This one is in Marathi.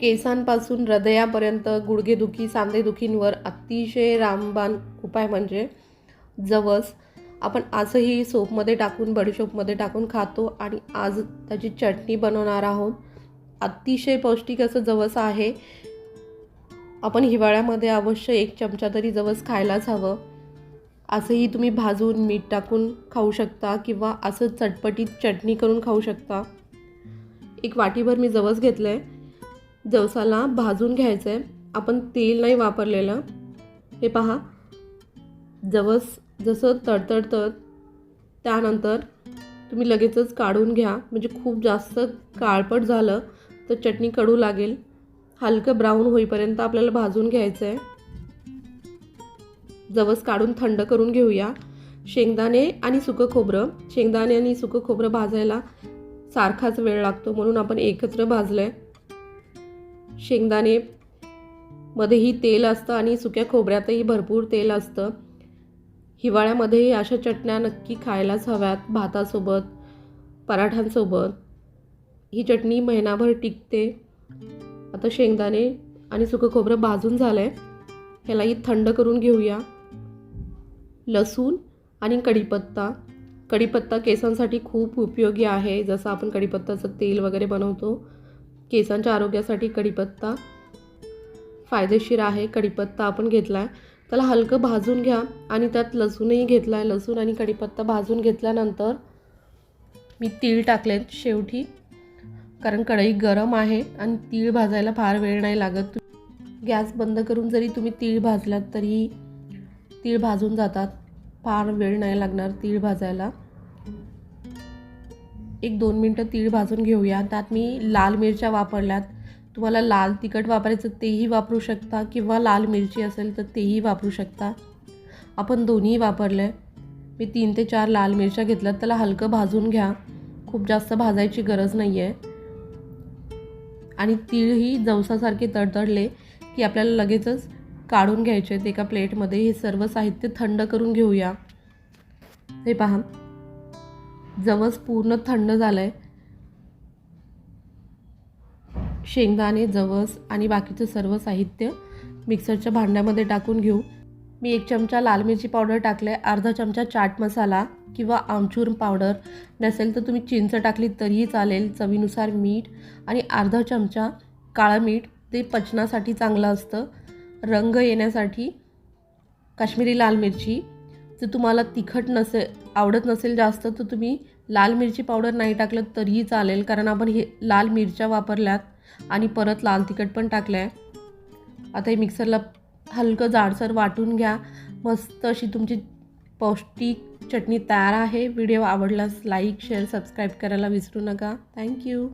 केसांपासून हृदयापर्यंत गुडघेदुखी सांधेदुखींवर अतिशय रामबाण उपाय म्हणजे जवस. आपण आजही सोपमध्ये टाकून बडीशोपमध्ये टाकून खातो आणि आज त्याची चटणी बनवणार आहोत. अतिशय पौष्टिक असं जवस आहे. आपण हिवाळ्यामध्ये अवश्य एक चमचा तरी जवस खायलाच हवं. असंही तुम्ही भाजून मीठ टाकून खाऊ शकता किंवा असं चटपटीत चटणी करून खाऊ शकता. एक वाटीभर मी जवस घेतलं आहे जवसाला भाजून घ्यायचं आहे आपण तेल नाही वापरलेलं. हे पहा. जवस जसं तडतडतं त्यानंतर तुम्ही लगेचच काढून घ्या. म्हणजे खूप जास्त काळपट झालं तर चटणी कडू लागेल. हलकं ब्राऊन होईपर्यंत आपल्याला भाजून घ्यायचं आहे जवस काढून थंड करून घेऊया. शेंगदाणे आणि सुकं खोबरं. शेंगदाणे आणि सुकं खोबरं भाजायला सारखाच वेळ लागतो म्हणून आपण एकत्र भाजलं आहे शेंगदाणे मध्येही तेल असतं आणि सुक्या खोबऱ्यातही भरपूर तेल असतं. हिवाळ्यामध्येही अशा चटण्या नक्की खायलाच हव्यात भातासोबत पराठ्यांसोबत. ही चटणी महिनाभर टिकते. आता शेंगदाणे आणि सुकं खोबरं भाजून झालं आहे ह्यालाही थंड करून घेऊया. लसूण आणि कढीपत्ता. कढीपत्ता केसांसाठी खूप उपयोगी आहे. जसं आपण कढीपत्ताचं तेल वगैरे बनवतो केसांच्या आरोग्यासाठी कढीपत्ता फायदेशीर आहे. कढीपत्ता आपण घेतला आहे त्याला हलकं भाजून घ्या आणि त्यात लसूणही घेतला आहे लसूण आणि कढीपत्ता भाजून घेतल्यानंतर मी तीळ टाकलेत शेवटी कारण कढई गरम आहे आणि तीळ भाजायला फार वेळ नाही लागत. गॅस बंद करून जरी तुम्ही तीळ भाजलात तरी तीळ भाजून जातात. फार वेळ नाही लागणार तीळ भाजायला. एक दोन मिनटं तीळ भाजून घेऊया. त्यात मी लाल मिरच्या वापरल्यात. तुम्हाला लाल तिखट वापरायचं तेही वापरू शकता किंवा लाल मिरची असेल तर तेही वापरू शकता. आपण दोन्ही आहे मी तीन ते चार लाल मिरच्या घेतल्यात. त्याला हलकं भाजून घ्या. खूप जास्त भाजायची गरज नाही आहे आणि तीळही जवसासारखे तडतडले की आपल्याला लगेचच काढून घ्यायचे आहेत एका प्लेटमध्ये. हे सर्व साहित्य थंड करून घेऊया. हे पहा. जवस पूर्ण थंड झालं आहे शेंगदाणे जवस आणि बाकीचं सर्व साहित्य मिक्सरच्या भांड्यामध्ये टाकून घेऊ. मी एक चमचा लाल मिरची पावडर टाकलं आहे अर्धा चमचा चाट मसाला किंवा आमचूर पावडर. नसेल तर तुम्ही चिंच टाकली तरीही चालेल चवीनुसार मीठ आणि अर्धा चमचा काळं मीठ. ते पचनासाठी चांगलं असतं. रंग येण्यासाठी काश्मीरी लाल मिरची. जर तुम्हाला तिखट नसे आवडत नसेल जास्त तर तुम्ही लाल मिरची पावडर नाही टाकलं तरीही चालेल. कारण आपण हे लाल मिरच्या वापरल्यात आणि परत लाल तिखट पण टाकलं आहे आता हे मिक्सरला हलकं जाडसर वाटून घ्या. मस्त अशी तुमची पौष्टिक चटणी तयार आहे. व्हिडिओ आवडल्यास लाईक शेअर सबस्क्राईब करायला विसरू नका. थँक्यू.